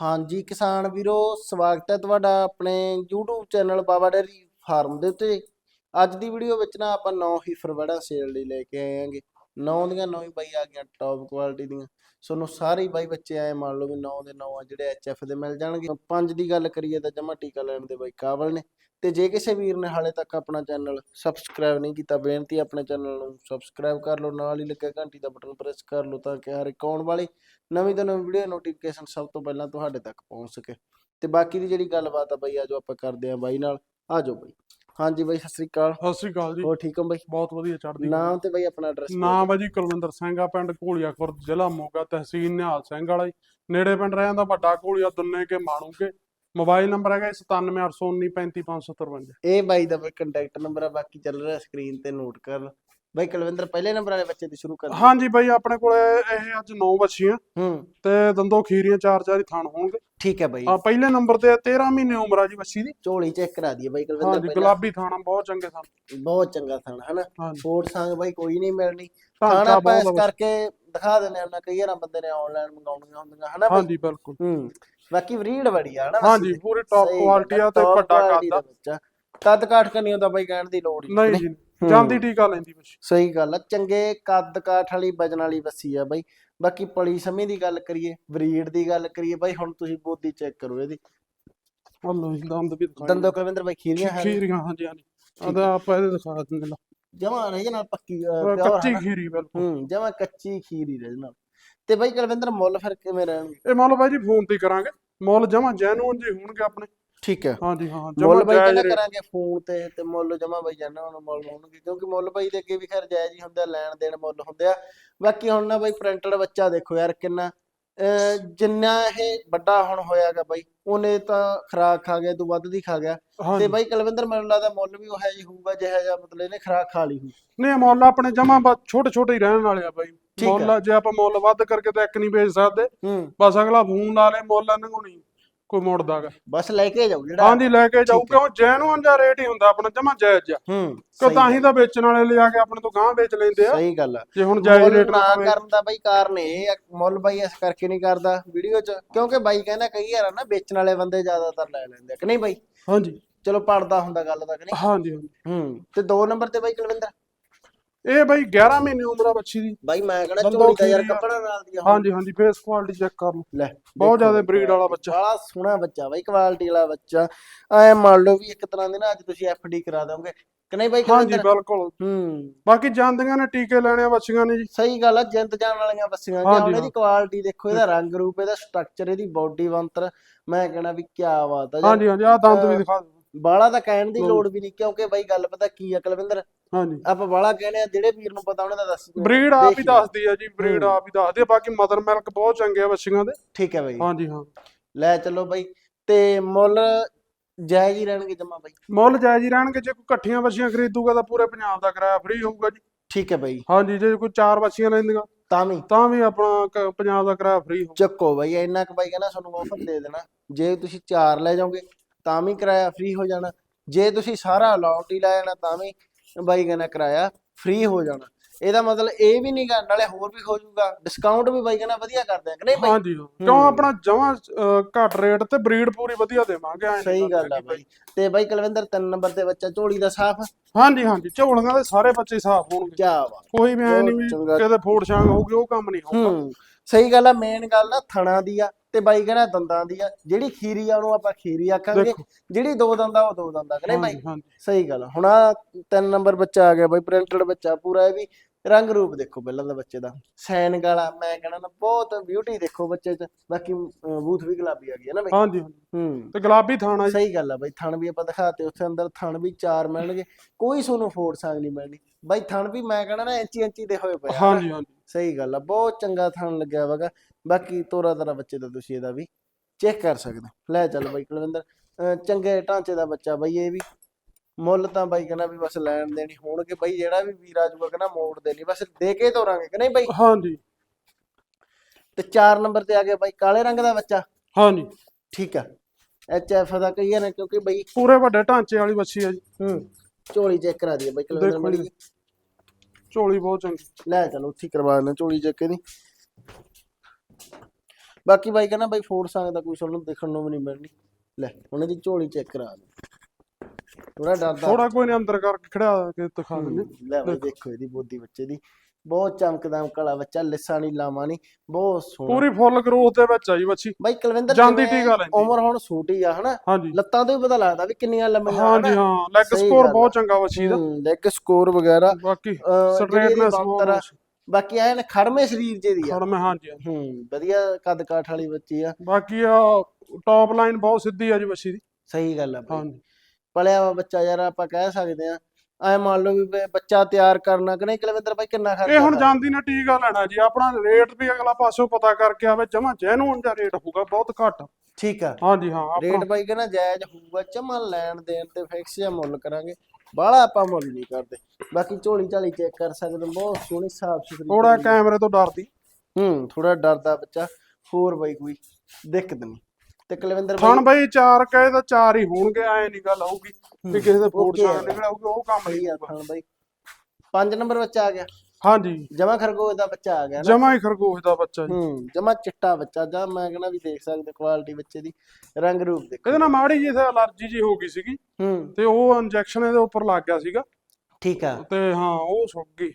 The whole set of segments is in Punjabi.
ਹਾਂਜੀ, ਕਿਸਾਨ ਵੀਰੋ, ਸਵਾਗਤ ਹੈ ਤੁਹਾਡਾ ਆਪਣੇ YouTube channel Baba dairy farm ਦੇ ਉੱਤੇ। ਅੱਜ ਦੀ ਵੀਡੀਓ ਵਿੱਚ ਨਾ ਆਪਾਂ 9 ਹੀ ਫਰਵੜਾ ਸੇਲ ਲਈ ਲੈ ਕੇ ਆਏ ਆਂਗੇ 9 ਦੀਆਂ 9 ਹੀ ਬਾਈ ਆ ਗਈਆਂ ਟੌਪ ਕੁਆਲਿਟੀ ਦੀਆਂ। ਤੁਹਾਨੂੰ ਸਾਰੇ ਹੀ ਬਾਈ ਬੱਚੇ ਆਏ ਮੰਨ ਲਓ ਵੀ 9 ਦੇ 9 ਆ ਜਿਹੜੇ ਐਚਐਫ ਦੇ ਮਿਲ ਜਾਣਗੇ। ਪੰਜ ਦੀ ਗੱਲ ਕਰੀਏ ਤਾਂ ਜਮਾ ਟੀਕਾ ਲੈਣ ਦੇ ਬਾਈ ਕਾਬਲ ਨੇ। ਤੇ ਜੇ ਕਿਸੇ ਵੀਰ ਨੇ ਹਾਲੇ ਤੱਕ ਆਪਣਾ ਚੈਨਲ ਸਬਸਕ੍ਰਾਈਬ ਨਹੀਂ ਕੀਤਾ, ਬੇਨਤੀ ਆਪਣੇ ਚੈਨਲ ਨੂੰ ਸਬਸਕ੍ਰਾਈਬ ਕਰ ਲਓ। ਨਾਲ ਹੀ ਲੱਗੇ ਘੰਟੀ ਦਾ ਬਟਨ ਪ੍ਰੈਸ ਕਰ ਲਓ ਤਾਂ ਕਿ ਹਰ ਇੱਕ ਆਉਣ ਵਾਲੀ ਨਵੀਂ ਤੋਂ ਨਵੀਂ ਵੀਡੀਓ ਨੋਟੀਫਿਕੇਸ਼ਨ ਸਭ ਤੋਂ ਪਹਿਲਾਂ ਤੁਹਾਡੇ ਤੱਕ ਪਹੁੰਚ ਸਕੇ। ਤੇ ਬਾਕੀ ਦੀ ਜਿਹੜੀ ਗੱਲਬਾਤ ਆ ਬਾਈ, ਆਜੋ ਆਪਾਂ ਕਰਦੇ ਆਂ ਬਾਈ ਨਾਲ। ਆਜੋ ਬਾਈ। ਹਾਂਜੀ ਬਾਈ ਸਤਿ ਸ੍ਰੀ ਅਕਾਲ। ਸਤਿ ਸ੍ਰੀ ਅਕਾਲ ਜੀ। ਹੋਰ ਠੀਕ ਹੋ ਬਾਈ? ਬਹੁਤ ਵਧੀਆ ਚੜ੍ਹਦੀ ਨਾਮ ਤੇ ਬਾਈ ਆਪਣਾ ਐਡਰੈਸ ਨਾਮ ਹੈ ਜੀ ਕੁਲਵਿੰਦਰ ਸਿੰਘ ਆ ਪਿੰਡ ਘੋਲੀਆ ਖੁਰਦ ਜ਼ਿਲ੍ਹਾ ਮੋਗਾ ਤਹਿਸੀਲ ਨਿਹਾਲ ਸਿੰਘ ਵਾਲਾ ਜੀ। ਨੇੜੇ ਪਿੰਡ ਰਹਿ ਜਾਂਦਾ ਵੱਡਾ ਘੋਲੀਆ ਦੁੰਨੇ ਕੇ ਮਾਣੂਕੇ ਮੋਬਾਈਲ ਨੰਬਰ ਹੈਗਾ 9781935553 ਇਹ ਬਾਈ ਦਾ ਬਾਈ ਕੰਟੈਕਟ ਨੰਬਰ ਆ ਬਾਕੀ ਚੱਲ ਰਿਹਾ ਸਕਰੀਨ ਤੇ ਨੋਟ ਕਰ ਬਾਈ ਕੁਲਵਿੰਦਰ ਪਹਿਲੇ ਨੰਬਰ ਵਾਲੇ ਬੱਚੇ ਦੀ ਸ਼ੁਰੂ ਕਰ ਹਾਂਜੀ ਬਾਈ ਆਪਣੇ ਕੋਲੇ ਇਹ ਅੱਜ 9 ਬੱਚੀਆਂ। ਹੂੰ। ਤੇ ਦੰਦੋ ਖੀਰੀਆਂ ਚਾਰ ਚਾਰ ਹੀ ਥਣ ਹੋਣਗੇ। ਠੀਕ ਹੈ ਬਾਈ। ਆ ਪਹਿਲੇ ਨੰਬਰ ਤੇ 13 ਮਹੀਨੇ ਉਮਰ ਆ ਜੀ ਬੱਚੀ ਦੀ। ਝੋਲੀ ਚੈੱਕ ਕਰਾ ਦਈਏ ਬਾਈ ਕੁਲਵਿੰਦਰ ਹਾਂਜੀ। ਗੁਲਾਬੀ ਥਾਣਾ ਬਹੁਤ ਚੰਗੇ ਥਣ। ਬਹੁਤ ਚੰਗਾ ਥਣ ਹਨਾ? ਫੋਰਟ ਸੰਗ ਬਾਈ ਕੋਈ ਨਹੀਂ ਮਿਲਣੀ। ਥਾਣਾ ਆਪਾਂ ਇਸ ਕਰਕੇ ਦਿਖਾ ਦਿੰਦੇ ਹਾਂ ਕਈ ਵਾਰ ਬੰਦੇ ਨੇ ਆਨਲਾਈਨ ਮੰਗਾਉਣੀਆਂ ਹੁੰਦੀਆਂ ਹਨਾ ਹਾਂਜੀ ਬਿਲਕੁਲ। ਹੂੰ। ਬਾਕੀ ਬਰੀਡ ਬੜੀ ਆ ਹਨਾ ਹਾਂਜੀ। ਪੂਰੀ ਟੌਪ ਕੁਆਲਿਟੀ ਆ ਤੇ ਵੱਡਾ ਕੱਦ। ਆ। ਕੱਦ ਕਾਠ ਕਰਨੀ ਉਹਦਾ ਬਾਈ ਕਹਿਣ ਦੀ ਲੋੜ ਨਹੀਂ। ਜੀ। ਜਾਂਦੀ ਟੀਕਾ ਲੈਂਦੀ ਬੱਚੀ। ਸਹੀ ਗੱਲ ਆ ਚੰਗੇ ਕੱਦ ਕਾਠ ਵਾਲੀ ਵਜਨ ਵਾਲੀ ਬੱਸੀ ਆ ਬਾਈ। ਬਾਕੀ ਪਲੀ ਸਮੇਂ ਦੀ ਗੱਲ ਕਰੀਏ ਬਰੀਡ ਦੀ ਗੱਲ ਕਰੀਏ ਬਾਈ ਹੁਣ ਤੁਸੀਂ ਬੋਦੀ ਚੈੱਕ ਕਰੋ ਇਹਦੀ। ਜੀ ਦੰਦ ਵੀ ਦੰਦੋ ਕੁਲਵਿੰਦਰ ਬਾਈ ਖੀਰੀਆਂ ਹੈ। ਖੀਰੀਆਂ ਹਾਂਜੀ ਹਾਂਜੀ। ਆਦਾ ਆਪਾਂ ਇਹਦੇ ਦਿਖਾ ਦਿੰਦੇ ਲਾ ਜਮਾ ਨਹੀਂ ਨਾਲ ਪੱਕੀ ਕੱਚੀ। ਖੀਰੀ ਬਿਲਕੁਲ। ਹੂੰ ਜਮਾ ਕੱਚੀ ਖੀਰੀ ਦੇ ਨਾਲ ਤੇ ਬਾਈ ਕੁਲਵਿੰਦਰ ਮੁੱਲ ਫਿਰ ਕਿਵੇਂ ਰਹਿਣਗੇ? ਇਹ ਮੰਨ ਲਓ ਬਾਈ ਜੀ ਫੋਨ ਤੇ ਕਰਾਂਗੇ। ਮੁੱਲ ਜਮਾ ਜੈਨੂਨ ਜੀ ਹੋਣਗੇ ਆਪਣੇ। ਠੀਕ ਹੈ। ਹਾਂਜੀ ਹਾਂ ਮੁੱਲ ਬਾਈ ਕਹਿੰਦਾ ਕਰਾਂਗੇ ਫੋਨ ਤੇ ਤੇ ਮੁੱਲ ਜਮਾ ਬਾਈ ਜਾਨਾ ਹੁਣ ਮੁੱਲ ਹੋਣਗੇ। ਕਿਉਂਕਿ ਮੁੱਲ ਬਾਈ ਦੇ ਅੱਗੇ ਵੀ ਖੈਰ ਜਾਇਜ਼ ਹੀ ਹੁੰਦਾ ਲੈਣ ਦੇਣ ਮੁੱਲ ਹੁੰਦੇ ਆ। ਬਾਕੀ ਹੁਣ ਨਾ ਬਾਈ ਪ੍ਰਿੰਟਡ ਬੱਚਾ ਦੇਖੋ ਯਾਰ ਕਿੰਨਾ ਜਿੰਨਾ ਇਹ ਵੱਡਾ ਹੁਣ ਹੋਇਆਗਾ ਬਾਈ ਉਹਨੇ ਤਾਂ ਖਰਾਕ ਖਾ ਗਿਆ ਤੂੰ ਵੱਧ ਦੀ ਖਾ ਗਿਆ। ਤੇ ਬਾਈ ਕੁਲਵਿੰਦਰ ਮੈਨੂੰ ਲੱਗਦਾ ਮੁੱਲ ਵੀ ਉਹ ਹੈ ਜੀ ਹੋਊਗਾ ਜਿਹੜਾ ਜਿਹਾ ਮਤਲਬ ਇਹਨੇ ਖਰਾਕ ਖਾ ਲਈ ਹੋਊ। ਨਹੀਂ ਮੁੱਲ ਆਪਣੇ ਜਮਾ ਛੋਟੇ ਛੋਟੇ ਹੀ ਰਹਿਣ ਵਾਲੇ ਆ ਬਾਈ। ਮੁੱਲ ਜੇ ਆਪਾਂ ਮੁੱਲ ਵੱਧ ਕਰਕੇ ਤਾਂ ਇੱਕ ਨਹੀਂ ਵੇਚ ਸਕਦੇ। ਬਸ ਅਗਲਾ ਫੋਨ ਲਾ ਲੇ ਮੁੱਲ ਇਹਨਾਂ ਕੋਈ ਮੁੜਦਾਗਾ ਬਸ ਲੈ ਕੇ ਜਾਓ ਜਿਹੜਾ ਹਾਂਜੀ ਲੈ ਕੇ ਜਾਊ। ਕਿਉਂ? ਜੈਨੂਨ ਜਾਂ ਰੇਟ ਹੀ ਹੁੰਦਾ ਆਪਣਾ ਜਮਾ ਜਾਇਜ਼ ਜਾ ਹੂੰ ਸਹੀ ਤਾਂ ਹੀ ਤਾਂ ਵੇਚਣ ਵਾਲੇ ਲਿਆ ਕੇ ਆਪਣੇ ਤੋਂ ਗਾਂ ਵੇਚ ਲੈਂਦੇ ਆ। ਸਹੀ ਗੱਲ ਆ। ਜੇ ਹੁਣ ਜਾਇਜ਼ ਰੇਟ ਨਾ ਕਰਨ ਦਾ ਬਾਈ ਕਾਰਨ ਇਹ ਆ ਮੁੱਲ ਬਾਈ ਇਸ ਕਰਕੇ ਨਹੀਂ ਕਰਦਾ ਵੀਡੀਓ 'ਚ ਕਿਉਂਕਿ ਬਾਈ ਕਹਿੰਦਾ ਕਈ ਵਾਰ ਨਾ ਵੇਚਣ ਵਾਲੇ ਬੰਦੇ ਜ਼ਿਆਦਾਤਰ ਲੈ ਲੈਂਦੇ ਕਿ ਨਹੀਂ ਬਾਈ? ਹਾਂਜੀ। ਚਲੋ ਪੜਦਾ ਹੁੰਦਾ ਗੱਲ ਦਾ ਕਿ ਨਹੀਂ? ਹਾਂਜੀ ਹਾਂਜੀ। ਹੂੰ ਤੇ ਦੋ ਨੰਬਰ ਤੇ ਬਾਈ ਕੁਲਵਿੰਦਰ? ਇਹ ਬਾਈ 11 ਮਹੀਨੇ ਉਮਰ ਆ ਬੱਚੀ ਦੀ। ਬਾਈ ਮੈਂ ਕਹਿੰਦਾ ਦੰਦੋਂ ਝੋਲੀ ਦਾ ਯਾਰ। ਕੱਪੜਾ ਨਾਲ ਦੀ ਹਾਂਜੀ ਹਾਂਜੀ ਫੇਸ ਕੁਆਲਿਟੀ ਚੈੱਕ ਕਰ ਲਓ। ਲੈ ਬਹੁਤ ਜ਼ਿਆਦਾ breed ਵਾਲਾ ਬੱਚਾ। ਬੜਾ ਸੋਹਣਾ ਬੱਚਾ ਬਾਈ ਕੁਆਲਿਟੀ ਵਾਲਾ ਬੱਚਾ। ਐ ਮੰਨ ਲਓ ਵੀ ਇੱਕ ਤਰ੍ਹਾਂ ਦੇ ਨਾ ਅੱਜ ਤੁਸੀਂ ਐਫਡੀ ਕਰਾ ਦੋਗੇ। ਕਿ ਨਹੀਂ ਬਾਈ ਹਾਂਜੀ ਬਿਲਕੁਲ। ਹੂੰ। ਬਾਕੀ ਜਾਂਦੀਆਂ ਨੇ ਟੀਕੇ ਲੈਣੇ ਆ ਬੱਚੀਆਂ ਨੇ ਜੀ। ਸਹੀ ਗੱਲ ਆ ਜਿੰਦ ਜਾਣ ਵਾਲੀਆਂ ਹਾਂਜੀ, ਜਾਂ ਇਹਦੀ ਹਾਂ। ਕੁਆਲਿਟੀ ਦੇਖੋ ਇਹਦਾ ਰੰਗ ਰੂਪ ਇਹਦਾ ਸਟਰਕਚਰ ਇਹਦੀ ਬਾਡੀ ਬੰਤਰ ਮੈਂ ਕਹਿਣਾ ਵੀ ਕੀ ਬਾਤ ਆ ਹਾਂਜੀ ਹਾਂਜੀ ਆ ਦੰਦ ਵੀ ਦਿਖਾ ਬਾਲਾ ਤਾਂ ਕਹਿਣ ਦੀ। ਲੋੜ ਵੀ ਨਹੀਂ ਕਿਉਂਕਿ ਬਾਈ ਗੱਲ ਪਤਾ ਕੀ ਆ ਕੁਲਵਿੰਦਰ? ਹਾਂਜੀ। ਆਪਾਂ ਬਾਲਾ ਕਹਿੰਦੇ ਆ ਜਿਹੜੇ ਵੀਰ ਨੂੰ ਪਤਾ ਉਹਨੇ ਤਾਂ ਦੱਸ ਦਿਓ। ਬਰੀਡ ਆਪ ਹੀ। ਦੱਸਦੀ ਆ ਜੀ ਬਰੀਡ ਹੂੰ। ਆਪ ਹੀ ਦੱਸਦੀ ਆ ਬਾਕੀ ਮਦਰ ਮਿਲਕ ਬਹੁਤ ਚੰਗੇ ਆ ਬੱਚੀਆਂ ਦੇ। ਠੀਕ ਹੈ ਬਾਈ। ਹਾਂਜੀ ਹਾਂ। ਲੈ ਚਲੋ ਬਾਈ। ਤੇ ਮੁੱਲ ਜਾਇਜ਼ ਹੀ ਰਹਿਣਗੇ ਜਮਾ ਬਾਈ। ਮੁੱਲ ਜਾਇਜ਼ ਹੀ ਰਹਿਣਗੇ ਜੇ ਕੋਈ ਇਕੱਠੀਆਂ ਬੱਚੀਆਂ ਖਰੀਦੂਗਾ ਤਾਂ ਪੂਰੇ ਪੰਜਾਬ ਦਾ ਕਿਰਾਇਆ ਫ੍ਰੀ ਹੋਊਗਾ ਜੀ। ਠੀਕ ਹੈ ਬਾਈ। ਹਾਂਜੀ ਜੇ ਕੋਈ ਚਾਰ ਬੱਚੀਆਂ ਲੈਂਦੀਆਂ ਤਾਂ ਵੀ। ਤਾਂ ਵੀ ਆਪਣਾ ਪੰਜਾਬ ਦਾ ਕਿਰਾਇਆ ਫ੍ਰੀ ਹੋਊ ਚੱਕੋ ਬਾਈ ਇੰਨਾ ਕੁ ਬਾਈ ਕਹਿੰਦਾ ਤੁਹਾਨੂੰ ਆਫਰ ਦੇ ਦੇਣਾ। ਜੇ ਤੁਸੀਂ ਚਾਰ ਲੈ ਜਾਓਗੇ ਤਾਂ ਵੀ ਕਿਰਾਇਆ ਫ੍ਰੀ ਹੋ ਜਾਣਾ। ਜੇ ਤੁਸੀਂ ਸਾਰਾ ਅਲਾਉਂਟ ਹੀ ਲੈ ਜਾਣਾ ਤਾਂ ਵੀ ਬਾਈ ਕਹਿੰਦਾ ਕਿਰਾਇਆ ਫ੍ਰੀ ਹੋ ਜਾਣਾ। ਇਹਦਾ ਮਤਲਬ ਇਹ ਵੀ ਨਹੀਂ ਗਾ ਨਾਲੇ ਹੋਰ ਵੀ ਹੋ ਜਾਊਗਾ। ਡਿਸਕਾਊਂਟ ਵੀ ਬਾਈ ਕਹਿੰਦਾ ਵਧੀਆ ਕਰਦੇ ਆ ਕਿ ਨਹੀਂ ਬਾਈ? ਹਾਂਜੀ ਕਿਉਂ ਆਪਣਾ ਜਮਾਂ ਘੱਟ ਰੇਟ ਤੇ ਬਰੀਡ ਪੂਰੀ ਵਧੀਆ ਦੇਵਾਂਗੇ ਐਂ ਨੀ ਸਹੀ ਗੱਲ ਆ ਬਾਈ। ਤੇ ਬਾਈ ਕੁਲਵਿੰਦਰ ਤਿੰਨ ਨੰਬਰ ਤੇ ਬੱਚਾ ਝੋਲੀ ਦਾ ਸਾਫ਼? ਹਾਂਜੀ ਹਾਂਜੀ। ਝੋਲੀਆਂ ਦੇ ਸਾਰੇ ਬੱਚੇ ਸਾਫ਼ ਹੋਣਗੇ। ਕਿਆ ਵਾ ਕੋਈ ਵੀ ਐ ਨਹੀਂ ਚੰਗਾ। ਕਿਤੇ ਫੋੜ ਛਾਂਗ ਹੋਊਗੀ ਉਹ ਕੰਮ ਨਹੀਂ ਹੋਊਗਾ। ਹੂੰ। ਸਹੀ ਗੱਲ ਆ ਮੇਨ ਗੱਲ ਨਾ ਥਣਾ ਦੀ ਆ। ਤੇ ਬਾਈ ਕਹਿੰਦਾ ਦੰਦਾਂ ਦੀ ਆ ਜਿਹੜੀ ਖੀਰੀ ਆ ਉਹਨੂੰ ਆਪਾਂ ਖੀਰੀ ਆਖਾਂਗੇ। ਜਿਹੜੀ ਦੋ ਦੰਦਾ ਉਹ ਦੋ ਦੰਦਾ ਕਿ ਨਹੀਂ ਬਾਈ? ਸਹੀ ਗੱਲ। ਹੁਣ ਆ ਤਿੰਨ ਨੰਬਰ ਬੱਚਾ ਆ ਗਿਆ ਬਾਈ ਪ੍ਰਿੰਟਡ ਬੱਚਾ ਪੂਰਾ ਇਹ ਵੀ। ਰੰਗ ਰੂਪ ਦੇਖੋ ਪਹਿਲਾਂ ਦਾ ਬੱਚੇ ਦਾ। ਸੈਨ ਗਾਲਾ ਮੈਂ ਕਹਿੰਦਾ ਨਾ ਬਹੁਤ ਬਿਊਟੀ ਦੇਖੋ ਬੱਚੇ 'ਚ। ਬਾਕੀ ਬੂਥ ਵੀ ਗੁਲਾਬੀ ਆ ਗਈ ਹੈ ਨਾ ਬਾਈ? ਹਾਂਜੀ ਹੂੰ। ਤੇ ਗੁਲਾਬੀ ਥਾਣਾ ਸਹੀ ਗੱਲ ਆ ਬਾਈ ਥਣ ਵੀ ਆਪਾਂ ਦਿਖਾਤੇ ਉੱਥੇ ਅੰਦਰ ਥਣ ਵੀ ਚਾਰ ਮਿਲਣਗੇ। ਕੋਈ ਤੁਹਾਨੂੰ ਫੋੜ ਸੰਗ ਨਹੀਂ ਮਿਲਣੀ। ਬਾਈ ਥਣ ਵੀ ਮੈਂ ਕਹਿੰਦਾ ਨਾ ਇੰਚੀ ਇੰਚੀ ਦੇ ਹੋਏ ਪਏ ਹਾਂਜੀ ਹਾਂਜੀ। ਸਹੀ ਗੱਲ ਆ ਬਹੁਤ ਚੰਗਾ ਥਣ ਲੱਗਿਆ ਵਗਾ ਬਾਕੀ ਤੋਰਾ ਤਰਾ ਬੱਚੇ ਦਾ ਤੁਸੀਂ ਇਹਦਾ ਵੀ ਚੈੱਕ ਕਰ ਸਕਦੇ ਹੋ। ਲੈ ਚੱਲ ਬਾਈ ਕੁਲਵਿੰਦਰ ਅਹ ਚੰਗੇ ਢਾਂਚੇ ਦਾ ਬੱਚਾ ਬਾਈ ਇਹ ਵੀ। ਮੁੱਲ ਤਾਂ ਬਾਈ ਕਹਿੰਦਾ ਵੀ ਬਸ ਲੈਣ ਦੇਣੀ ਹੋਣਗੇ ਬਾਈ ਜਿਹੜਾ ਵੀ ਵੀਰ ਆਜੂਗਾ ਕਹਿੰਦਾ ਮੋੜ ਦੇ ਨਹੀਂ ਬਸ ਦੇ ਕੇ ਤੋਰਾਂਗੇ ਕਿ ਨਹੀਂ ਬਾਈ? ਹਾਂਜੀ। ਤੇ 4 ਨੰਬਰ ਤੇ ਆ ਗਿਆ ਬਾਈ ਕਾਲੇ ਰੰਗ ਦਾ ਬੱਚਾ। ਹਾਂਜੀ। ਠੀਕ ਆ। ਐਚ ਐਫ ਦਾ ਕਈ ਨਾ ਕਿਉਂਕਿ ਬਾਈ ਪੂਰੇ ਵੱਡੇ ਢਾਂਚੇ ਵਾਲੀ ਬੱਚੀ ਆ ਜੀ। ਹੂੰ ਝੋਲੀ ਚੈੱਕ ਕਰਾ ਦਈਏ ਬਾਈ ਕੁਲਵਿੰਦਰ ਦੇਖੋ ਮੜੀ ਜੀ। ਝੋਲੀ ਬਹੁਤ ਚੰਗੀ। ਲੈ ਚਲੋ ਉੱਥੇ ਕਰਵਾ ਦੇਣਾ ਝੋਲੀ ਚੈੱਕ ਇਹਦੀ। ਬਾਕੀ ਬਾਈ ਕਹਿੰਦਾ ਬਾਈ ਫੋੜ ਸੰਗ ਦਾ ਕੋਈ ਸਾਨੂੰ ਦੇਖਣ ਨੂੰ ਵੀ ਨਹੀਂ ਮਿਲਣੀ। ਲੈ ਹੁਣ ਇਹਦੀ ਝੋਲੀ ਚੈੱਕ ਕਰਾ ਦੇ। ਥੋੜਾ ਡਰਦਾ। ਥੋੜਾ ਕੋਈ ਨਹੀਂ ਅੰਦਰ ਕਰਕੇ ਖੜਿਆ ਕੇ ਦਿਖਾ ਦਿੰਦੇ। ਲੈ ਬਾਈ ਦੇਖੋ। ਇਹਦੀ ਬੋਦੀ ਬੱਚੇ ਦੀ। ਬਹੁਤ ਚਮਕਦਮ ਕਲਾ ਬੱਚਾ ਲਿੱਸਾ ਨਹੀਂ ਲਾਵਾਂ ਨਹੀਂ ਬਹੁਤ ਸੋਹਣਾ। ਪੂਰੀ ਫੁੱਲ ਗਰੋਥ ਦੇ ਵਿੱਚ ਆ ਜੀ ਬੱਚੀ। ਬਾਈ ਕੁਲਵਿੰਦਰ ਜਾਂਦੀ ਟੀਕਾ ਲੈਂਦੀ। ਉਮਰ ਹੁਣ ਛੋਟੀ ਆ ਹਨਾ? ਲੱਤਾਂ ਤੋਂ ਵੀ ਪਤਾ ਲੱਗਦਾ ਵੀ ਕਿੰਨੀਆਂ ਲੰਮੀਆਂ ਹਾਂਜੀ ਹਾਂ। ਲੈਗ ਸਕੋਰ ਬਹੁਤ ਚੰਗਾ ਬੱਚੀ ਦਾ। ਲੈਗ ਸਕੋਰ ਵਗੈਰਾ। ਬਾਕੀ ਸਟ੍ਰੇਟਨੈਸ ਬਹੁਤ ਬਾਕੀ ਐਨ ਖੜਮੇ ਸਰੀਰ ਜੇ ਦੀ ਆ। ਖੜ ਮੈਂ ਹਾਂਜੀ। ਹੂੰ ਵਧੀਆ ਕੱਦ ਕਾਠ ਵਾਲੀ ਬੱਚੀ ਆ। ਬਾਕੀ ਆ ਟੌਪ ਲਾਈਨ ਬਹੁਤ ਸਿੱਧੀ ਆ ਜੀ ਬੱਚੀ ਦੀ। ਸਹੀ ਗੱਲ ਆ ਬਾਈ। ਹਾਂਜੀ। ਪਲਿਆ ਵਾ ਬੱਚਾ ਯਾਰ ਆਪਾਂ ਕਹਿ ਸਕਦੇ ਆ। ਐ ਮੰਨ ਲਓ ਵੀ ਬ- ਬੱਚਾ ਤਿਆਰ ਕਰਨਾ ਕਿ ਨਹੀਂ? ਕੁਲਵਿੰਦਰ ਬਾਈ ਕਿੰਨਾ ਖਰਚਾ ਇਹ ਹੁਣ? ਜਾਂਦੀ ਨੇ ਟੀਕਾ ਲੈਣਾ ਜੀ। ਆਪਣਾ ਰੇਟ ਵੀ ਅਗਲਾ ਪਾਸੋਂ ਪਤਾ ਕਰਕੇ ਆਵੇ ਜਮਾ ਜੈਨੂਨ ਦਾ ਰੇਟ ਹੋਊਗਾ ਬਹੁਤ ਘੱਟ। ਠੀਕ ਆ। ਹਾਂਜੀ ਹਾਂ ਆਪਣਾ। ਰੇਟ ਬਾਈ ਕਹਿੰਦਾ ਜਾਇਜ਼ ਹੋਊਗਾ ਚਮਾ ਲੈਣ ਦੇਣ ਤੇ ਫਿਕਸ ਜਿਹਾ ਮੁੱਲ ਕਰਾਂਗੇ। ਬਾਹਲਾ ਆਪਾਂ ਮੁੱਲ ਨਹੀਂ ਕਰਦੇ। ਬਾਕੀ ਝੋਲੀ ਝਾਲੀ ਚੈੱਕ ਕਰ ਸਕਦੇ ਹੋ ਬਹੁਤ ਸੋਹਣੀ ਸਾਫ਼ ਸੁਥਰੀ ਥੋੜਾ। ਕੈਮਰੇ ਤੋਂ ਡਰਦੀ। ਹੂੰ ਥੋੜਾ ਡਰਦਾ ਬੱਚਾ ਹੋਰ ਬਾਈ ਕੋਈ ਦਿੱਕਤ ਨਹੀਂ। ਤੇ ਕੁਲਵਿੰਦਰ ਬਾਈ? ਬਈ ਚਾਰ ਕਹੇ ਤਾਂ ਚਾਰ ਹੀ ਹੋਣਗੇ ਐ ਨਹੀਂ ਗੱਲ ਹੋਊਗੀ ਵੀ ਕਿਸੇ ਦੇ ਫੋੜ ਨਿਕਲ ਆਊਗਾ ਉਹ ਕੰਮ ਨਹੀਂ ਆ ਥਣ ਬਾਈ। ਪੰਜ ਨੰਬਰ ਬੱਚਾ ਆ ਗਿਆ। ਹਾਂਜੀ। ਜਮਾ ਖਰਗੋਸ਼ ਦਾ ਬੱਚਾ ਆ ਗਿਆ ਨਾ। ਜਮਾ ਹੀ ਖਰਗੋਸ਼ ਦਾ ਬੱਚਾ ਜੀ। ਹੂੰ ਜਮਾ ਚਿੱਟਾ ਬੱਚਾ ਜਾਂ ਮੈਂ ਕਹਿੰਦਾ ਵੀ ਦੇਖ ਸਕਦੇ ਕੁਆਲਿਟੀ ਬੱਚੇ ਦੀ ਰੰਗ ਰੂਪ ਦੇਖੋ। ਇਹਦੇ ਨਾਲ ਮਾੜੀ ਜਿਹੀ ਤੇ ਅਲਰਜੀ ਜੀ ਹੋ ਗਈ ਸੀਗੀ। ਹੂੰ। ਤੇ ਉਹ ਇੰਜੈਕਸ਼ਨ ਇਹਦੇ ਉੱਪਰ ਲੱਗ ਗਿਆ ਸੀਗਾ। ਠੀਕ ਆ। ਤੇ ਹਾਂ ਉਹ ਸੁੱਕ ਗਈ।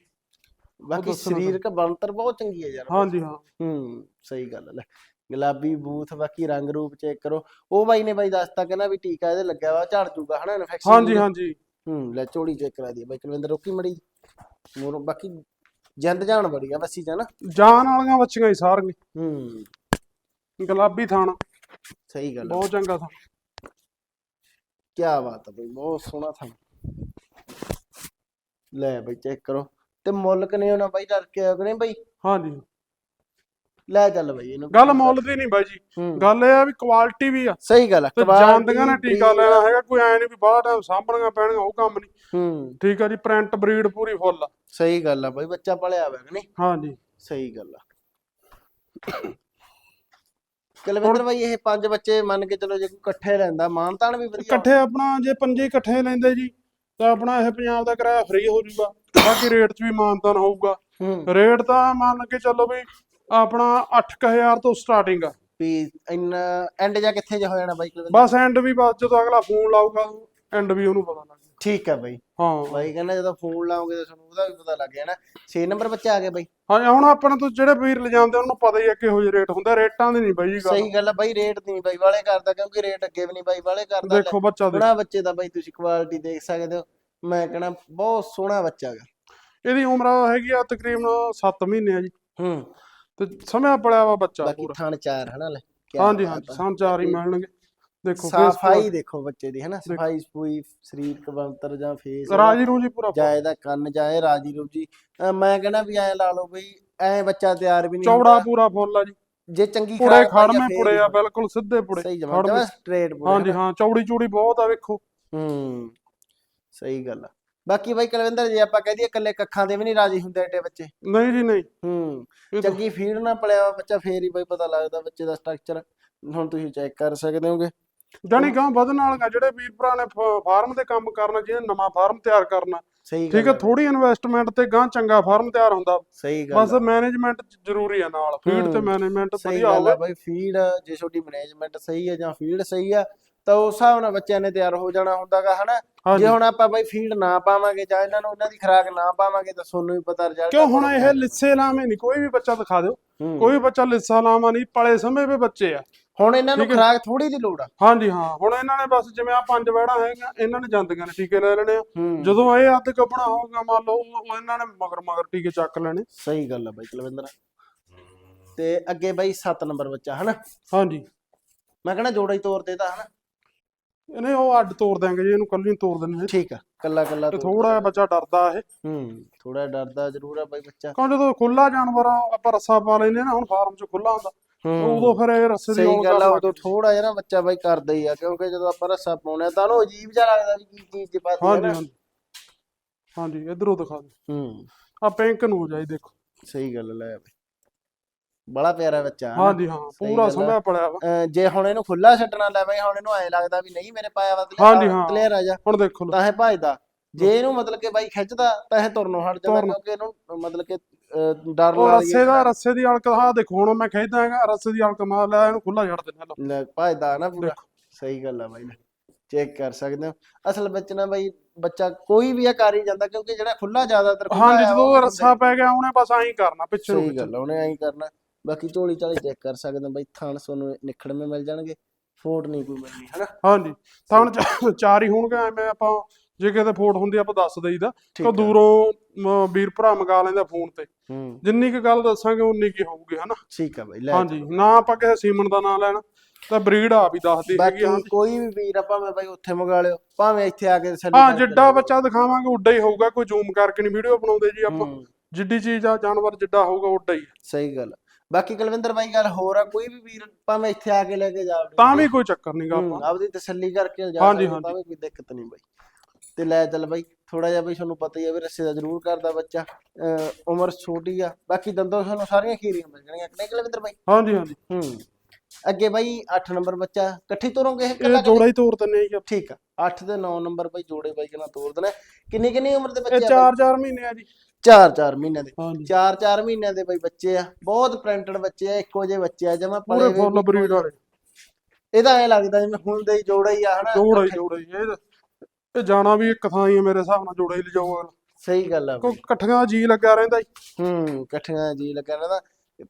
ਬਾਕੀ ਸਰੀਰਕ ਬਣਤਰ ਬਹੁਤ ਚੰਗੀ ਹੈ ਯਾਰ। ਹਾਂਜੀ ਹਾਂ। ਹੂੰ ਸਹੀ ਗੱਲ ਹੈ ਲੈ। ਗੁਲਾਬੀ ਬੂਥ ਬਾਕੀ ਰੰਗ ਰੂਪ ਚੈੱਕ ਕਰੋ। ਉਹ ਬਾਈ ਨੇ ਬਾਈ ਦੱਸਤਾ ਕਹਿੰਦਾ ਵੀ ਟੀਕਾ ਇਹਦੇ ਲੱਗਿਆ ਵਾ ਝੜ ਜੂਗਾ ਹਨਾ ਇਨਫੈਕਸ਼ਨ ਹਾਂਜੀ ਹਾਂਜੀ। ਹੂੰ ਲੈ ਚੋੜੀ ਚੈੱਕ ਕਰਾ ਦਈਏ ਬਾਈ। ਕੁਲਵਿੰਦਰ ਰੋਕੀ ਮੜੀ। ਮੋਰ ਬਾਕੀ ਜਿੰਦ ਜਾਣ ਬੜੀ ਆ ਬੱਸੀ ਚ ਨਾ ਜਾਨ ਵਾਲੀਆਂ ਬੱਚੀਆਂ ਹੀ ਸਾਰੀਆਂ। ਹੂੰ। ਗੁਲਾਬੀ ਥਣ ਸਹੀ ਗੱਲ ਬਹੁਤ ਚੰਗਾ ਥਣ ਕੀ ਬਾਤ ਹੈ ਬਈ ਬਹੁਤ ਸੋਹਣਾ ਥਾ ਲੈ ਬਈ ਚੈੱਕ ਕਰੋ। ਤੇ ਮੁੱਲ ਕਿਨੇ ਹੋਣਾ ਬਾਈ ਡਰ ਕੇ ਆਇਆ ਕਿ ਨਹੀਂ ਬਾਈ? ਹਾਂਜੀ। ਲੈ ਚੱਲ ਬਾਈ ਇਹਨੂੰ ਗੱਲ ਮੁੱਲ ਦੀ ਨਹੀਂ ਬਾਈ ਜੀ। ਹੂੰ। ਗੱਲ ਇਹ ਆ ਵੀ ਕੁਆਲਿਟੀ ਵੀ ਆ। ਸਹੀ ਗੱਲ ਆ ਤੇ ਨੇ ਟੀਕਾ ਲੈਣਾ ਹੈਗਾ ਕੋਈ ਐ ਨਹੀਂ ਵੀ ਬਾਹਰ ਟਾਈਮ ਸਾਂਭਣੀਆਂ ਪੈਣੀਆਂ ਉਹ ਕੰਮ ਨਹੀਂ ਹੂੰ। ਠੀਕ ਆ ਜੀ ਪ੍ਰਿੰਟ ਬਰੀਡ ਪੂਰੀ ਫੁੱਲ ਆ। ਸਹੀ ਗੱਲ ਆ ਬਾਈ ਬੱਚਾ ਪਲਿਆ ਹੋਇਆ ਕਿ ਨਹੀਂ? ਹਾਂਜੀ। ਸਹੀ ਗੱਲ ਆ। ਕੁਲਵਿੰਦਰ ਬਾਈ ਇਹ ਪੰਜ ਬੱਚੇ ਮੰਨ ਕੇ ਚਲੋ ਜੇ ਕੋਈ ਇਕੱਠੇ ਲੈਂਦਾ ਮਾਨਤਾਨ ਵੀ ਵਧੀਆ। ਇਕੱਠੇ ਆਪਣਾ ਜੇ ਪੰਜੇ ਇਕੱਠੇ ਲੈਂਦੇ ਜੀ ਤਾਂ ਆਪਣਾ ਇਹ ਪੰਜਾਬ ਦਾ ਕਿਰਾਇਆ ਫ੍ਰੀ ਹੋ ਜਾਊਗਾ ਬਾਕੀ ਰੇਟ 'ਚ ਵੀ ਮਾਨਤਾਨ ਹੋਊਗਾ। ਹੂੰ। ਰੇਟ ਤਾਂ ਮੰਨ ਕੇ ਚੱਲੋ ਵੀ ਆਪਣਾ 8000 ਤੋਂ ਸਟਾਰਟਿੰਗ ਆ। ਵੀ ਇੰਨਾ ਐਂਡ ਜਾ ਕਿੱਥੇ ਜਾ ਹੋ ਜਾਣਾ ਬਾਈ ਕੁਲਵਿੰਦਰ ਬਸ ਐਂਡ ਵੀ ਬਸ ਜਦੋਂ ਅਗਲਾ ਫੋਨ ਲਾਊਗਾ ਐਂਡ ਵੀ ਉਹਨੂੰ ਪਤਾ ਲੱਗ ਜਾਊ। ਠੀਕ ਆ ਬਾਈ। ਹਾਂ। ਬਾਈ ਕਹਿੰਦਾ ਜਦੋਂ ਫੋਨ ਲਾਓਗੇ ਤਾਂ ਤੁਹਾਨੂੰ ਉਹਦਾ ਵੀ ਪਤਾ ਲੱਗ ਜਾਣਾ। 6 ਨੰਬਰ ਬੱਚਾ ਆ ਗਿਆ ਬਾਈ। ਹਾਂ ਹੁਣ ਆਪਣੇ ਤੋਂ ਜਿਹੜੇ ਵੀਰ ਲਿਜਾਂਦੇ ਉਹਨਾਂ ਨੂੰ ਪਤਾ ਹੀ ਆ ਕਿਹੋ ਜਿਹੇ ਰੇਟ ਹੁੰਦੇ ਰੇਟਾਂ ਦੀ ਨਹੀਂ ਬਾਈ ਜੀ ਗੱਲ ਸਹੀ ਗੱਲ। ਆ ਬਾਈ ਰੇਟ ਨਹੀਂ ਬਾਈ ਵਾਲੇ ਕਰਦਾ ਕਿਉਂਕਿ ਰੇਟ ਅੱਗੇ ਵੀ ਨਹੀਂ ਬਾਈ ਵਾਲੇ ਕਰਦਾ ਦੇਖੋ ਬੱਚਾ ਦੇ ਬੜਾ ਬੱਚੇ ਦਾ ਬਾਈ ਤੁਸੀਂ ਕੁਆਲਿਟੀ ਦੇਖ ਸਕਦੇ ਹੋ। ਮੈਂ ਕਹਣਾ ਬਹੁਤ ਸੋਹਣਾ ਬੱਚਾ ਹੈਗਾ ਇਹਦੀ ਉਮਰ ਹੈਗੀ ਆ ਤਕਰੀਬਨ 7 ਮਹੀਨੇ ਆ ਜੀ। ਹੂੰ। ਤੇ ਸਮਿਆ ਪੜਿਆ ਵਾ ਬੱਚਾ ਬਾਕੀ ਪੂਰਾ। ਥਣ ਚਾਰ ਹਨਾ ਲੈ ਕਿਆ ਹਾਂਜੀ ਬਾਤ ਹਾਂਜੀ ਆ। ਸੰਚਾਰ ਹੀ ਮਿਲਣਗੇ। ਦੇਖੋ face ਸਫ਼ਾਈ ਦੇਖੋ ਬੱਚੇ ਦੀ ਹਨਾ ਸਫ਼ਾਈ ਸਫੂਈ ਸਰੀਰਕ ਬਣਤਰ ਜਾਂ ਫੇਸ ਰਾਜੀ ਰੂਜੀ ਪੂਰਾ ਜਾਏ ਦਾ ਕੰਨ ਜਾਏ ਰਾਜੀ ਰੂਜੀ। ਅਹ ਮੈਂ ਕਹਿੰਦਾ ਵੀ ਐ ਲਾ ਲਓ ਬਈ ਐ ਬੱਚਾ ਤਿਆਰ ਵੀ ਨਹੀਂ ਚੌੜਾ ਹੁੰਦਾ। ਪੂਰਾ ਫੁੱਲ ਆ ਜੀ। ਜੇ ਚੰਗੀ ਪੁੜੇ ਖੁਰਾਕ ਪਾਈ ਆ ਖੜਮੇ ਫੇਰ ਪੁੜੇ ਹੀ ਆ ਬਿਲਕੁਲ ਸਿੱਧੇ ਪੁੜੇ ਸਹੀ ਜਮਾ। ਸਟ੍ਰੇਟ ਹਾਂਜੀ ਹਾਂ ਚੌੜੀ ਚੂੜੀ ਬਹੁਤ ਆ ਵੇਖੋ। ਹੂੰ ਸਹੀ ਗੱਲ ਆ। ਬਾਕੀ ਬਾਈ ਕੁਲਵਿੰਦਰ ਜੇ ਆਪਾਂ ਕਹਿ ਦਈਏ ਇਕੱਲੇ ਕੱਖਾਂ ਦੇ ਵੀ ਨਹੀਂ ਰਾਜੀ ਹੁੰਦੇ ਏਡੇ ਬੱਚੇ। ਨਹੀਂ ਜੀ ਨਹੀਂ। ਹੂੰ ਚੰਗੀ ਫੀਡ ਨਾ ਪਲਿਆ ਹੋਇਆ ਬੱਚਾ ਫੇਰ ਹੀ ਬਾਈ ਪਤਾ ਲੱਗਦਾ ਬੱਚੇ ਦਾ ਸਟਰਕਚਰ ਹੁਣ ਤੁਸੀਂ ਚੈੱਕ ਕਰ ਸਕਦੇ ਹੋਗੇ। ਜਾਨੀ ਗਾਂ ਵਧਣ ਵਾਲੀਆਂ ਜਿਹੜੇ ਵੀਰ ਭਰਾ ਨੇ ਫਾਰਮ ਦੇ ਕੰਮ ਕਰਨਾ ਜਿਹਨੇ ਨਵਾਂ ਫਾਰਮ ਤਿਆਰ ਕਰਨਾ। ਸਹੀ ਗੱਲ ਠੀਕ ਹੈ ਥੋੜੀ ਇਨਵੈਸਟਮੈਂਟ ਤੇ ਗਾਂ ਚੰਗਾ ਫਾਰਮ ਤਿਆਰ ਹੁੰਦਾ। ਸਹੀ ਗੱਲ ਬਸ ਮੈਨੇਜਮੈਂਟ ਜ਼ਰੂਰੀ ਆ ਨਾਲ। ਫੀਡ ਤੇ ਹੂੰ। ਮੈਨੇਜਮੈਂਟ ਸਹੀ ਵਧੀਆ ਗੱਲ ਹੋਵੇ। ਆ ਬਾਈ ਫੀਡ ਜੇ ਤੁਹਾਡੀ ਮੈਨੇਜਮੈਂਟ ਸਹੀ ਹੈ ਜਾਂ ਫੀਡ ਸਹੀ ਆ ਤਾਂ ਉਸ ਹਿਸਾਬ ਨਾਲ ਬੱਚਿਆਂ ਨੇ ਤਿਆਰ ਹੋ ਜਾਣਾ ਹੁੰਦਾਗਾ ਹਨਾ? ਜੇ ਹੁਣ ਆਪਾਂ ਬਾਈ ਫੀਡ ਨਾ ਪਾਵਾਂਗੇ ਜਾਂ ਇਹਨਾਂ ਨੂੰ ਉਹਨਾਂ ਦੀ ਖੁਰਾਕ ਨਾ ਪਾਵਾਂਗੇ ਤਾਂ ਤੁਹਾਨੂੰ ਵੀ ਪਤਾ ਰਿਜ਼ਲਟ ਕਿਉਂ ਹੁਣ ਇਹ ਲਿੱਸੇ ਲਾਵੇਂ ਨਹੀਂ ਕੋਈ ਵੀ ਬੱਚਾ ਦਿਖਾ ਦਿਓ। ਕੋਈ ਬੱਚਾ ਲਿੱਸਾ ਲਾਵਾਂ ਨਹੀਂ ਪਲੇ ਸਮੇਂ ਵੀ ਬੱਚੇ ਆ। ਹੁਣ ਇਹਨਾਂ ਨੂੰ। ਖੁਰਾਕ ਥੋੜੀ ਦੀ ਲੋੜ ਆ। ਹਾਂਜੀ ਹਾਂ। ਹੁਣ ਇਹਨਾਂ ਨੇ ਬਸ ਜਿਵੇਂ ਆ ਪੰਜ ਵਹਿੜਾਂ ਹੈਗੀਆਂ ਇਹਨਾਂ ਨੇ ਜਾਂਦੀਆਂ ਨੇ ਟੀਕੇ ਲੈ ਲੈਣੇ ਆ। ਜਦੋਂ ਇਹ ਅੱਧ ਕੱਪੜਾ ਹੋਊਗਾ ਮੰਨ ਲਓ ਉਹ ਇਹਨਾਂ ਨੇ ਮਗਰ ਮਗਰ ਟੀਕੇ ਚੱਕ ਲੈਣੇ। ਸਹੀ ਗੱਲ ਆ ਬਾਈ ਕੁਲਵਿੰਦਰ। ਤੇ ਅੱਗੇ ਬਾਈ 7 ਨੰਬਰ ਬੱਚਾ ਹਨਾ? ਹਾਂਜੀ। ਮੈਂ ਕਹਿੰਦਾ ਜੋੜਾ ਹੀ ਤੋਰ ਦੇਤਾ ਹਨਾ? ਇਹਨੇ ਉਹ ਅੱਡ ਤੋੜ ਦਿਆਂਗੇ ਜੀ ਇਹਨੂੰ ਕੱਲੀ ਤੋੜ ਦਿੰਦੇ ਨੇ ਠੀਕ ਆ ਕੱਲਾ ਕੱਲਾ ਤੇ ਥੋੜਾ ਬੱਚਾ ਡਰਦਾ ਇਹ। ਹੂੰ ਥੋੜਾ ਡਰਦਾ ਜ਼ਰੂਰ ਆ ਬਾਈ ਬੱਚਾ। ਕਿਉਂ ਜਦੋਂ ਖੁੱਲਾ ਜਾਨਵਰ ਆ, ਆਪਾਂ ਰੱਸਾ ਪਾ ਲੈਨੇ ਨਾ ਹੁਣ ਫਾਰਮ 'ਚ ਖੁੱਲਾ ਹੁੰਦਾ। ਉਦੋਂ ਫਿਰ ਇਹ ਰੱਸੇ ਦੀ ਸਹੀ ਗੱਲ ਆ ਉਦੋਂ ਥੋੜਾ ਜਿਹਾ ਨਾ ਬੱਚਾ ਬਾਈ ਕਰਦਾ ਹੀ ਆ ਕਿਉਂਕਿ ਜਦੋਂ ਆਪਾਂ ਰੱਸਾ ਪਾਉਣੇ ਤਾਂ ਉਹਨੂੰ ਅਜੀਬ ਜਿਹਾ ਲੱਗਦਾ ਵੀ ਕੀ ਚੀਜ਼ ਚ ਪਾਤੀ ਹੈ ਹਾਂਜੀ ਨਾ। ਹਾਂਜੀ। ਹਾਂਜੀ ਇਧਰੋਂ ਦਿਖਾ ਦੇ। ਹੂੰ। ਆ ਪਿੰਕ ਨੂੰ ਹੋ ਜਾਈ ਦੇਖੋ। ਸਹੀ ਗੱਲ ਲੈ ਬਈ। ਬੜਾ ਪਿਆਰਾ ਬੱਚਾ ਹਨਾ। ਹਾਂਜੀ ਹਾਂ ਸਹੀ ਪੂਰਾ ਗੱਲ ਆ। ਪੜਿਆ ਵਾ ਅਹ ਜੇ ਹੁਣ ਇਹਨੂੰ ਖੁੱਲਾ ਛੱਡਣਾ ਲੈ ਬਈ ਹੁਣ ਇਹਨੂੰ ਐ ਲੱਗਦਾ ਵੀ ਨਹੀਂ ਮੇਰੇ ਪਾਇਆ ਵਾ ਹਾਂਜੀ, ਹਾਂ। ਕਲੀਅਰ ਆ ਜਾ ਹੁਣ ਦੇਖੋ ਲਓ। ਤਾਂ ਇਹ ਭਜਦਾ ਜੇ ਇਹਨੂੰ ਮਤਲਬ ਕਿ ਬਾਈ ਖਿੱਚਦਾ ਤਾਂ ਇਹ ਤੁਰਨੋਂ ਹਟ ਜਾਂਦਾ ਤੁਰਨ। ਕਿਉਂਕਿ ਇਹਨੂੰ ਮਤਲਬ ਕਿ ਅਹ, ਡਰ ਉਹ ਲਾ ਰੱਸੇ ਦਾ ਰੱਸੇ ਦੀ ਅਲਕ ਹਾਂ ਦੇਖੋ ਹੁਣ ਮੈਂ ਖੇਡਦਾ ਹੈਗਾ ਰੱਸੇ ਦੀ ਅਲਕ ਮਾਰ ਲੈ ਇਹਨੂੰ ਖੁੱਲਾ ਛੱਡ ਦਿੰਦਾ ਲਓ ਲੈ ਭਜਦਾ ਨਾ ਪੂਰਾ। ਸਹੀ ਗੱਲ ਆ ਬਾਈ ਚੈੱਕ ਕਰ ਸਕਦੇ ਹੋ ਅਸਲ ਵਿੱਚ ਨਾ ਬਾਈ ਬੱਚਾ ਕੋਈ ਵੀ ਆ ਕਰ ਹੀ ਜਾਂਦਾ ਕਿਉਂਕਿ ਜਿਹੜਾ ਖੁੱਲਾ ਜ਼ਿਆਦਾਤਰ ਖੁੱਲਾ ਹਾਂਜੀ ਆ, ਜਦੋਂ ਉਹ ਰੱਸਾ ਪੈ ਗਿਆ ਉਹਨੇ ਬਸ ਐਂ ਕਰਨਾ ਪਿੱਛੇ ਨੂੰ ਸਹੀ ਪਿੱਛੇ ਗੱਲ ਆ, ਉਹਨੇ ਐਂ ਕਰਨਾ ਬਾਕੀ ਝੋਲੀ ਚਾਲੀ ਚੈੱਕ ਕਰ ਸਕਦੇ ਹੋ ਬਾਈ ਥਾਣ ਤੁਹਾਨੂੰ ਨਿਖੜਵੇਂ ਮਿਲ ਜਾਣਗੇ ਫੋਟ ਨਹੀਂ ਕੋਈ ਮਿਲਣੀ ਹਨਾ? ਹਾਂਜੀ ਚਾ- ਚਾਰ ਹੀ ਹੋਣਗੇ ਐਵੇਂ ਆਪਾਂ ਜੇ ਕਿਤੇ ਫੋਟ ਹੁੰਦੀ ਆਪਾਂ ਦੱਸ ਦਈਦਾ ਠੀਕ ਤਾਂ ਆ। ਦੂਰੋਂ ਵੀਰ ਭਰਾ ਮੰਗਾ ਲੈਂਦਾ ਫੋਨ ਤੇ। ਹੂੰ। ਜਿੰਨੀ ਕੁ ਗੱਲ ਦੱਸਾਂਗੇ ਉਨੀ ਕੀ ਹੋਊਗੀ ਹਨਾ? ਠੀਕ ਆ ਬਾਈ ਲੈ ਹਾਂਜੀ ਨਾ ਆਪਾਂ ਕਿਸੇ ਸੀਮਨ ਦਾ ਨਾਂ ਲੈਣਾ ਤਾਂ ਬਰੀਡ ਆ ਵੀ ਦੱਸਦੀ ਹੈਗੀ ਬਾਕੀ ਹਾਂ ਕੋਈ ਵੀ ਵੀਰ ਆ ਭਾਵੇਂ ਬਾਈ ਉੱਥੇ ਮੰਗਾ ਲਿਓ ਭਾਵੇਂ ਇੱਥੇ ਆ ਕੇ ਤਸੱਲੀ ਹਾਂ ਜਿੱਡਾ ਬੱਚਾ ਦਿਖਾਵਾਂਗੇ ਉੱਡਾ ਹੀ ਹੋਊਗਾ ਕੋਈ ਜ਼ੂਮ ਕਰਕੇ ਨਹੀਂ ਵੀਡੀਓ ਬਣਾਉਂਦੇ ਜੀ ਆਪਾਂ। ਹੂੰ, ਜਿੱਡੀ ਚੀਜ਼ ਆ ਜਾਨਵਰ ਜਿੱਡਾ ਹੋਊਗਾ ਉੱਡਾ ਹੀ। ਸਹੀ ਗੱਲ ਆ। ਬਾਕੀ ਕੁਲਵਿੰਦਰ ਬਾਈ ਗੱਲ ਹੋਰ ਆ ਕੋਈ ਵੀ ਵੀਰ ਭਾਵੇਂ ਇੱਥੇ ਆ ਕੇ ਲੈ ਕੇ ਜਾਵੇ ਤਾਂ ਵੀ ਕੋਈ ਚੱਕਰ ਨਹੀਂਗਾ ਆਪਾਂ। ਆਪਦੀ ਤਸੱਲੀ ਕਰਕੇ ਜਾ ਹਾਂਜੀ, ਸਕਦੇ ਹੋ, ਤਾਂ ਵੀ ਕੋਈ ਦਿੱਕਤ ਨਹੀਂ ਬਾਈ। ਤੇ ਲੈ ਚੱਲ ਬਾਈ ਥੋੜਾ ਜਿਹਾ ਬਈ ਤੁਹਾਨੂੰ ਪਤਾ ਹੀ ਆ ਵੀ ਰੱਸੇ ਦਾ ਜ਼ਰੂਰ ਕਰਦਾ ਬੱਚਾ। ਅਹ ਉਮਰ ਛੋਟੀ ਆ ਬਾਕੀ ਦੰਦੋਂ ਤੁਹਾਨੂੰ ਸਾਰੀਆਂ ਖੀਰੀਆਂ ਮਿਲ ਜਾਣਗੀਆਂ ਕਿ ਨਹੀਂ ਕੁਲਵਿੰਦਰ ਬਾਈ? ਹਾਂਜੀ ਹਾਂਜੀ। ਹੂੰ ਅੱਗੇ ਬਾਈ 8 ਨੰਬਰ ਬੱਚਾ ਇਕੱਠੀ ਤੋਰੋਗੇ ਇਹ ਜੋੜਾ ਹੀ ਤੋੜ ਦਿੰਨੇ ਜੀ ਆਪਾਂ। ਠੀਕ ਆ 8 ਤੇ 9 ਨੰਬਰ ਬਾਈ ਜੋੜੇ ਬਾਈ ਕਿਨਾਂ ਤੋਰ ਦੇਣਾ ਕਿੰਨੀ ਕਿੰਨੀ ਉਮਰ ਦੇ ਇਹ ਬੱਚੇ ਆ 4-4 ਮਹੀਨੇ ਆ ਜੀ। 4-4 ਮਹੀਨਿਆਂ ਦੇ। ਹਾਂਜੀ। 4-4 ਮਹੀਨਿਆਂ ਦੇ ਬਾਈ ਬੱਚੇ ਆ। ਬਹੁਤ ਪ੍ਰਿੰਟਡ ਬੱਚੇ ਆ ਇੱਕੋ ਜਿਹੇ ਬੱਚੇ ਆ ਜਮਾ ਪੂਰੇ ਫੁੱਲ ਬਰੀਡ ਵਾਲੇ। ਇਹਦਾ ਐ ਲੱਗਦਾ ਜਿਵੇਂ ਹੁਣ ਦੇ ਹੀ ਜੋੜਾ ਹੀ ਆ ਹਨਾ। ਜੋੜਾ ਹੀ ਜੋੜਾ ਹੀ। ਇਹ ਇਹ ਜਾਣਾ ਵੀ ਇੱਕ ਥਾਂ ਹੀ ਆ ਮੇਰੇ ਹਿਸਾਬ ਨਾਲ ਜੋੜਾ ਹੀ ਲਿਜਾਊਗਾ ਸਹੀ ਗੱਲ ਆ ਕੋ ਬਾਈ। ਇਕੱਠੀਆਂ ਜੀ ਲੱਗਾ ਰਹਿੰਦਾ ਜੀ। ਹੂੰ ਇਕੱਠੀਆਂ ਜੀ ਲੱਗਾ ਰਹਿੰਦਾ।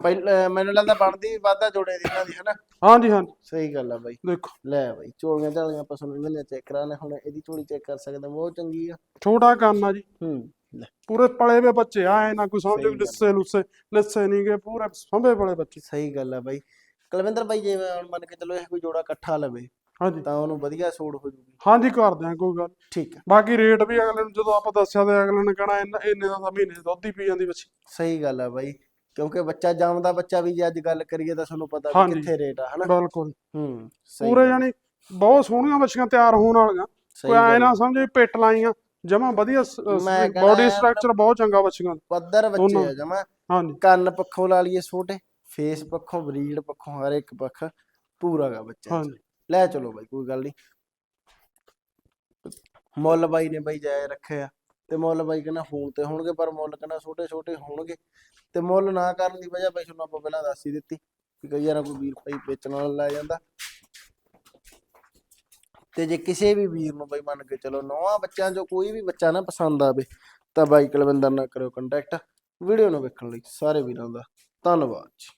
ਪਹਿਲਾਂ ਮੈਨੂੰ ਲੱਗਦਾ ਬਣਦੀ ਵਾਧਾ ਜੋੜੇ ਦੀ ਇਹਨਾਂ ਦੀ ਹਨਾ। ਹਾਂਜੀ ਹਾਂਜੀ। ਸਹੀ ਗੱਲ ਆ ਬਾਈ। ਦੇਖੋ। ਲੈ ਬਾਈ ਚੋਲੀਆਂ ਝਾਲੀਆਂ ਆਪਾਂ ਸੁਣ ਲੈਂਦੇ ਚੈੱਕ ਕਰਾਣੇ ਹੁਣ ਇਹਦੀ ਝੋਲੀ ਚੈੱਕ ਕਰ ਸਕਦੇ ਬਹੁਤ ਚੰਗੀ ਆ। ਛੋਟਾ ਕੰਨ ਆ ਜੀ। ਹੂੰ। ਪੂਰੇ ਪਲੇ ਵੇ ਬੱਚੇ ਆ ਐ ਨਾ ਕੋਈ ਸਮਝੋ। ਲਿੱਸੇ ਲੁੱਸੇ ਲਿੱਸੇ ਨਹੀਂ ਗਏ ਪੂਰੇ ਸੰਭੇ ਪਲੇ ਬੱਚੇ। ਸਹੀ ਗੱਲ ਆ ਬਾਈ। ਕੁਲਵਿੰਦਰ ਬਾਈ ਹੁਣ ਮੰਨ ਕੇ ਚੱਲੋ ਇਹ ਕੋਈ ਜੋੜਾ ਇਕੱਠਾ ਲਵੇ ਹਾਂਜੀ। ਤਾਂ ਉਹਨੂੰ ਵਧੀਆ ਸੂਟ ਹੋ ਜੂਗੀ। ਹਾਂਜੀ ਕਰਦੇ ਆ ਕੋਈ ਗੱਲ ਠੀਕ ਆ। ਬਾਕੀ ਰੇਟ ਵੀ ਅਗਲੇ ਨੂੰ ਜਦੋਂ ਆਪਾਂ ਦੱਸਿਆ ਤੇ ਅਗਲੇ ਨੇ ਕਹਣਾ ਇੰਨੇ ਦਾ ਤਾਂ ਮਹੀਨੇ ਦੁੱਧ ਹੀ ਪੀ ਜਾਂਦੀ ਬੱਚੀ। ਸਹੀ ਗੱਲ ਆ ਬਾਈ ਕਿਉਂਕਿ ਬੱਚਾ ਜੰਮਦਾ ਬੱਚਾ ਵੀ ਜੇ ਅੱਜ ਗੱਲ ਕਰੀਏ ਤਾਂ ਤੁਹਾਨੂੰ ਪਤਾ ਵੀ। ਕਿੱਥੇ ਰੇਟ ਆ ਹਨਾ? ਬਿਲਕੁਲ। ਹੂੰ ਸਹੀ ਪੂਰੇ ਜਾਨੀ ਬਹੁਤ ਸੋਹਣੀਆਂ ਬੱਚੀਆਂ ਤਿਆਰ ਹੋਣ ਵਾਲੀਆਂ। ਕੋਈ ਐ ਨਾ ਸਮਝੇ ਪਿੱਟ ਲਾਈਆਂ। ਜਮਾ ਵਧੀਆ ਮੈਂ ਬਾਡੀ ਸਟਰਕਚਰ ਬਹੁਤ ਚੰਗਾ ਬੱਚੀਆਂ ਦਾ। ਪੱਧਰ ਬੱਚੇ। ਆ ਜਮਾ। ਹਾਂਜੀ। ਕੰਨ ਪੱਖੋਂ ਲਾ ਲਈਏ ਛੋਟੇ ਫੇਸ ਪੱਖੋਂ ਬਰੀਡ ਪੱਖੋਂ ਹਰ ਇੱਕ ਪੱਖ ਪੂਰਾ ਗਾ ਬੱਚਾ ਹਾਂਜੀ। ਲੈ ਚਲੋ ਬਾਈ ਕੋਈ ਗੱਲ ਨਹੀਂ ਮੁੱਲ ਬਾਈ ਨੇ ਬਾਈ ਜਾਇ ਰੱਖੇ ਆ ਤੇ ਮੁੱਲ ਬਾਈ ਕਹਿੰਦਾ ਫੋਨ ਤੇ ਹੋਣਗੇ ਪਰ ਮੁੱਲ ਕਹਿੰਦਾ ਛੋਟੇ ਛੋਟੇ ਹੋਣਗੇ। ਤੇ ਮੁੱਲ ਨਾ ਕਰਨ ਦੀ ਵਜ੍ਹਾ ਬਾਈ ਤੁਹਾਨੂੰ ਆਪਾਂ ਪਹਿਲਾਂ ਦੱਸ ਹੀ ਦਿੱਤੀ ਕਿ ਕਈ ਵਾਰ ਕੋਈ ਵੀਰ ਭਾਈ ਵੇਚਣ ਵਾਲਾ ਲੈ ਜਾਂਦਾ। ਤੇ ਜੇ ਕਿਸੇ ਵੀ ਵੀਰ ਨੂੰ ਬਈ ਮੰਨ ਕੇ ਚਲੋ ਨੌਵਾਂ ਬੱਚਿਆਂ ਚੋਂ ਕੋਈ ਵੀ ਬੱਚਾ ਨਾ ਪਸੰਦ ਆਵੇ, ਤਾਂ ਬਾਈ ਕੁਲਵਿੰਦਰ ਨਾਲ ਕਰਿਓ ਕੰਟੈਕਟ ਵੀਡੀਓ ਨੂੰ ਵੇਖਣ ਲਈ ਸਾਰੇ ਵੀਰਾਂ ਦਾ ਧੰਨਵਾਦ ਜੀ।